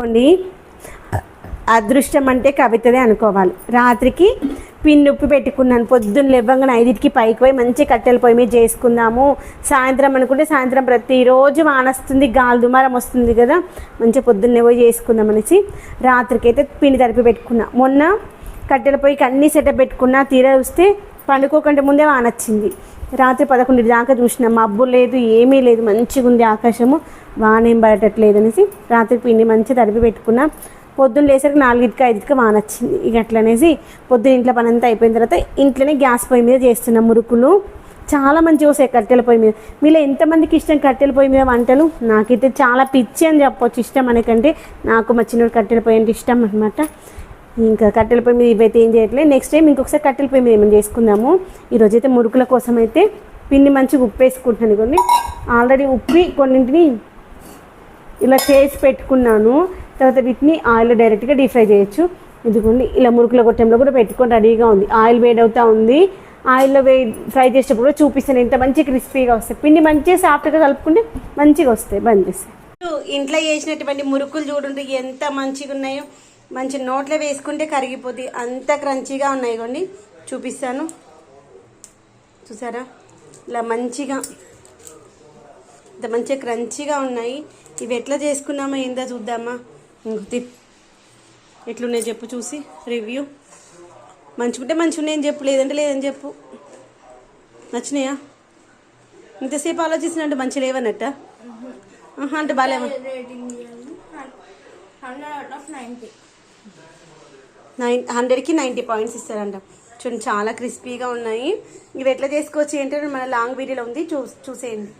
చేసుకోండి అదృష్టం అంటే కవితదే అనుకోవాలి. రాత్రికి పిన్నుప్పి పెట్టుకున్నాను. పొద్దున్న లేవ్వంగానే ఐదింటికి పైకి పోయి మంచి కట్టెల పొయ్యి మీద చేసుకుందాము. సాయంత్రం అనుకుంటే సాయంత్రం ప్రతిరోజు వానొస్తుంది గాలి దుమారం వస్తుంది కదా. మంచిగా పొద్దున్నే పోయి చేసుకుందాం అనేసి రాత్రికి అయితే పిండి తరిపి పెట్టుకున్నా. మొన్న కట్టెల పొయ్యికి అన్ని సెటప్ పెట్టుకున్నా. తీరా చూస్తే పండుకోకంటే ముందే వానొచ్చింది రాత్రి పదకొండు దాకా చూసిన మబ్బు లేదు ఏమీ లేదు మంచిగా ఉంది ఆకాశము వానేం పడటట్లేదు అనేసి రాత్రి పిండి మంచిగా తడిపి పెట్టుకున్నా. పొద్దున్న లేసరికి నాలుగింటికి ఐదుకి వాన వచ్చింది. ఇక అట్లనేసి పొద్దున్న ఇంట్లో పని అంతా అయిపోయిన తర్వాత ఇంట్లోనే గ్యాస్ పొయ్యి మీద చేస్తున్నాం మురుకులు. చాలా మంచిగా వస్తాయి కట్టెల పొయ్యి మీద. మీలో ఎంతమందికి ఇష్టం కట్టెల పొయ్యి మీద వంటలు? నాకైతే చాలా పిచ్చి అని చెప్పొచ్చు ఇష్టం అనకంటే నాకు మా చిన్నోడు కట్టెల పొయ్యి అంటే ఇష్టం అనమాట ఇంకా కట్టెల పొయ్యి మీద ఇవైతే ఏం చేయట్లేదు నెక్స్ట్ టైం ఇంకొకసారి కట్టెల పొయ్యి మీద ఏమైనా చేసుకుందాము. ఈరోజు అయితే మురుకుల కోసం అయితే పిండి మంచిగా ఉప్పు వేసుకుంటున్నాను కొన్ని ఆల్రెడీ ఉప్పి కొన్నింటిని ఇలా చేసి పెట్టుకున్నాను. తర్వాత వీటిని ఆయిల్ డైరెక్ట్గా డీప్ ఫ్రై చేయొచ్చు. ఇదిగోండి ఇలా మురుకుల గొట్టంలో కూడా పెట్టుకొని రెడీగా ఉంది. ఆయిల్ వేడవుతా ఉంది. ఆయిల్లో వే ఫ్రై చేసేటప్పుడు కూడా చూపిస్తాను. ఎంత మంచి క్రిస్పీగా వస్తాయి. పిండి మంచిగా సాఫ్ట్గా కలుపుకుంటే మంచిగా వస్తాయి. బంద్ చేస్తాయి ఇంట్లో చేసినటువంటి మురుకులు చూడండి ఎంత మంచిగా ఉన్నాయో మంచి నోట్లో వేసుకుంటే కరిగిపోతాయి అంత క్రంచీగా ఉన్నాయి కొండి చూపిస్తాను. చూసారా? ఇలా మంచిగా ఇంత మంచిగా క్రంచీగా ఉన్నాయి. ఇవి ఎట్లా చేసుకున్నామో ఏందో చూద్దామా? ఇంకో తిప్ ఎట్లున్నాయి చెప్పు చూసి రివ్యూ. మంచుకుంటే మంచిగా ఉన్నాయని చెప్పు లేదంటే లేదని చెప్పు. నచ్చినాయా? ఇంతసేపు ఆలోచిస్తున్నట్టు మంచి లేవన్నట్ట? అంటే బాగాలేమో నైన్ హండ్రెడ్కి నైంటీ పాయింట్స్ ఇస్తారంట. చూడండి చాలా క్రిస్పీగా ఉన్నాయి. ఇవి ఎట్లా చేసుకోవచ్చు ఏంటంటే మన లాంగ్ వీడియోలో ఉంది. చూ చూసేయండి.